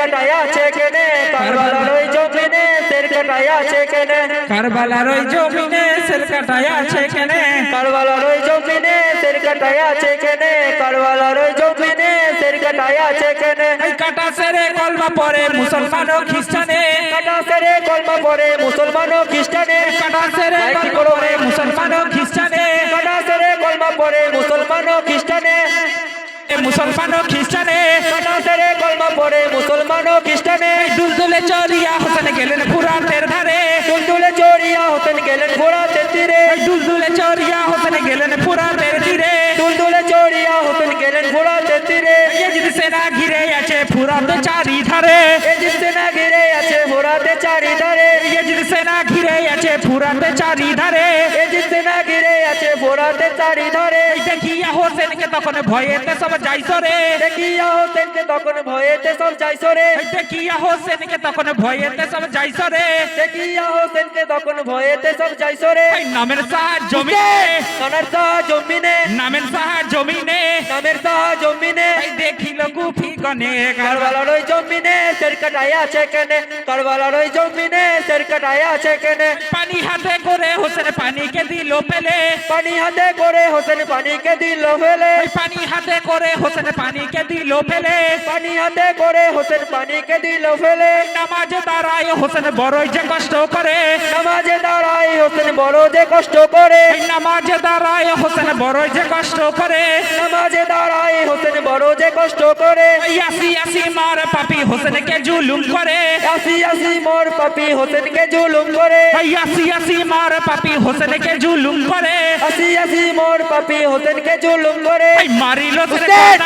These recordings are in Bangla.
কাটায় আছে কেনে কারবালার ওই জমিনে সের কাটায় আছে কেনে। কারবালার ওই জমিনে সের কাটায় আছে কেনে। কারবালার ওই জমিনে সের কাটায় আছে কেনে। কারবালার ওই জমিনে সের কাটায় আছে এই কাটা সেরে কলমা পরে মুসলমান ও খ্রিস্টানে। কাটা সেরে কলমা পরে মুসলমান ও খ্রিস্টানে। কাটা সেরে কলমা পরে মুসলমান ও খ্রিস্টানে কাটা সেরে কলমা পরে মুসলমান ও খ্রিস্টানে এ মুসলমান ও খ্রিস্টানে। কলমা পরে মুসলমান ও খ্রিস্টানে। দুলদুলে চড়িয়া হোসেন গেলেন ফুরাতের ধারে। দুলদুলে চড়িয়া হোসেন গেলেন ঘোড়াতে তীরে। দুলদুলে চড়িয়া হোসেন গেলেন ফুরাতের তীরে। দুলদুলে চড়িয়া হোসেন গেলেন ঘোড়াতে তীরে। সেনা ঘিরে ফুরাতে চারি ধারে। এজিদ সেনা ঘিরে আছে ঘোড়াতে চারিধারে সেনা ঘিরে আছে ফুরাতে চারি ধারে। এজিদ সেনা ঘিরে আছে ঘোড়াতে চারিধারে দেখিয়া হোসেনকে তখন ভয়েতে সব যাইতো রে। দেখিয়া হতেনকে তখন ভয়েতে সব যাইছো রে। দেখিয়া হোসেনকে তখন ভয়েতে সব যাইতো রে। দেখিয়া হতেনকে তখন ভয়েতে সব যাইছো রে। নামের সাহা জমিনে। কানার সাহা জমিনে। নামের সাহা জমিনে। নামের সাহা জমিনে। দেখিল গুফি গনে কারবালার ওই জমিনে সের কাটাই আছে কেনে কারবালার ওই জমিনে সের কাটাই আছে কেনে। পানি হাতে পানিকে দিল ফেলে পানি হাতে করে হোসেন পানিকে দিল ফেলে পানি হাতে করে হোসেন পানিকে দিল ফেলে পানি হাতে করে হোসেন পানিকে দিল ফেলে নামাজে দাঁড়ায় হোসেন বড়ই যে কষ্ট করে। নামাজে দাঁড়াই হোসেন বড় যে কষ্ট করে। নামাজে দাঁড়ায় হোসেন বড়ই যে কষ্ট করে। নামাজে দাঁড়াই হোসেন বড় যে কষ্ট করে। আসি আসি মার পাপি হোসেনকে জুলুম করে। আসি আসি মোর পাপি হোসেনকে জুলুম করে। আসি আসি মার পাপি হোসেনকে জুলুম করে? আসি আসি মোর পাপি হোসেনকে জুলুম করে। মারিল হুসেন!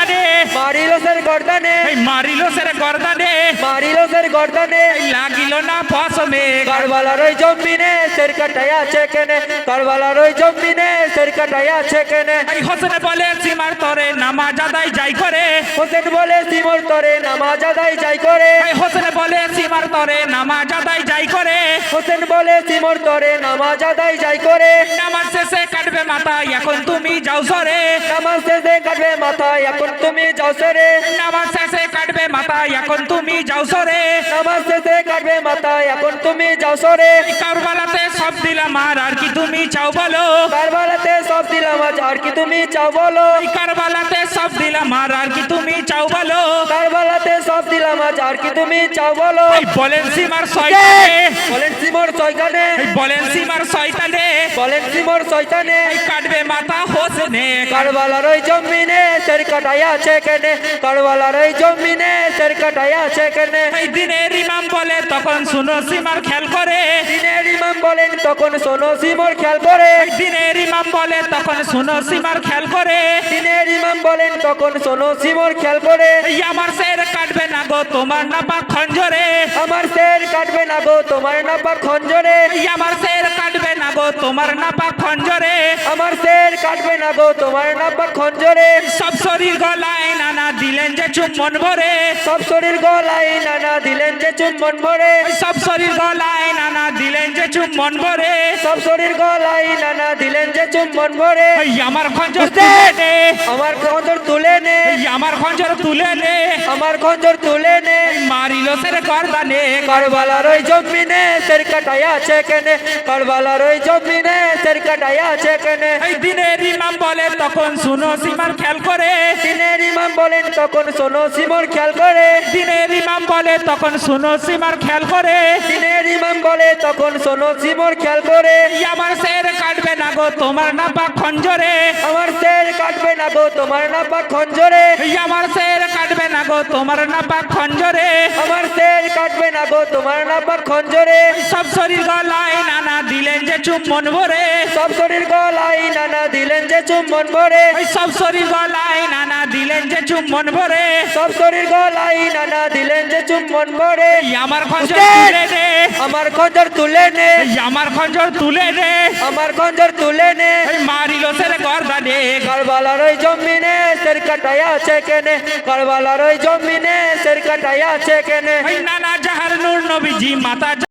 গর্দানে মারিল সের গর্দানে। এই মারিল সেরে গর্দানে। মারিল সের গর্দানে। লাগিল না পশমে। কারবালার ওই জমিনে সের কাটায় আছে কেনে। কারবালার ওই জমিনে সের কাটায় আছে কেনে। হোসেন বলে সীমার তরে নামাজ আদায় যাই করে। হোসেন বলে সিমর তরে নামাজ আদায় যাই করে। হোসেন বলে সীমার তরে নামাজ আদায় যাই করে। হোসেন বলে সিমর তরে নামাজ আদায় যাই করে। নামাজ শেষে কাটবে মাথা এখন তুমি যাও সরে। নামাজ শেষে কাটবে মাথা এখন তুমি যাও সেরে। নামাজ শেষে কাটবে মাথা এখন তুমি যাও সরে। নামাজ শেষে কাটবে মাথা এখন তুমি যাও সরে। কারবালাতে সব দিলাম আর আর কি তুমি চাও বলো? কারবালাতে সব দিলাম আর কি তুমি চাও বলো? কারবালাতে সব দিলাম আর আর কি তুমি চাও বলো? কারবালাতে সব দিলাম আজ আর কি তুমি চাও বলো? বলেন সীমার শয়তানে। বলেন সিমর শয়তানে। বলেন সীমার শয়তানে। বলেন সিমর শয়তানে। এই কাটবে মাথা হোসেনে কারবালার ওই জমিনে সের কাটায় আছে কেনে কারবালার ওই জমিনে সের কাটায় আছে কেনে দিনের ইমাম বলে তখন শুনো সীমার খেয়াল করে। দিনের ইমাম বলেন তখন শোনো সিমর খেয়াল করে। দিনের ইমাম বলে তখন শুনো সীমার খেয়াল করে। দিনের ইমাম বলেন তখন শোনো সিমর খেয়াল করে। আমার শের কাটবে না গো তোমার না পা খঞ্জরে। আমার সের কাটবে না গো তোমার না পা খঞ্জরে আমার শের কাটবে না গো তোমার না পা খঞ্জরে। আমার সের কাটবে না গো তোমার না পা খঞ্জরে। সব শরীর গলায় নানা দিলেন যে চুম্বন ভরে। সব শরীর গলায় নানা দিলেন যে চুম্বন ভরে। সব শরীর গলায় নানা দিলেন যে চুম্বন ভরে। সব শরীর গলায় নানা দিলেন যে চুম্বন ভরে। আমার খঞ্জর তুলে নে। আমার খঞ্জর তুলে নে। আমার খঞ্জর তুলে নে। আমার খঞ্জর তুলে নে। মারিল সের গর্দানে কারবালার ওই জমিনে সের কাটায় আছে কেনে? কারবালার ওই জমিনে সের কাটায় আছে কেনে? এই দিনের ইমাম বলে তখন শুনো সীমার খেয়াল করে। দিনের ইমাম বলেন তখন শোনো সিমর খেয়াল করে। দিনের ইমাম বলে তখন শুনো সীমার খেয়াল করে। দিনের ইমাম বলে তখন শোনো সিমর খেয়াল করে। আমার শের কাটবে না গো তোমার না পা খঞ্জরে। আমার সের কাটবে না গো তোমার না পা খঞ্জরে আমার শের গো তোমার না পা খঞ্জরে। আমার সের কাটবে না গো তোমার না পা খঞ্জরে। সব শরীর গলায় নানা দিলেন যে চুম্বন ভরে। সব শরীর গলায় নানা দিলেন যে চুম্বন ভরে। সব শরীর গলায় নানা দিলেন যে চুম্বন ভরে। সব শরীর গলায় নানা দিলেন যে চুম্বন ভরে। আমার খঞ্জর তুলে নে। আমার খঞ্জর তুলে নে। আমার খঞ্জর তুলে নে। আমার খঞ্জর তুলে নে। মারিল সের গর্দানে কারবালার ওই জমিনে সের কাটায় আছে কেনে? করবালার ওই জমিনে সের কাটায় আছে কেনে? নানা জাহার নূর নবীজি, মাতা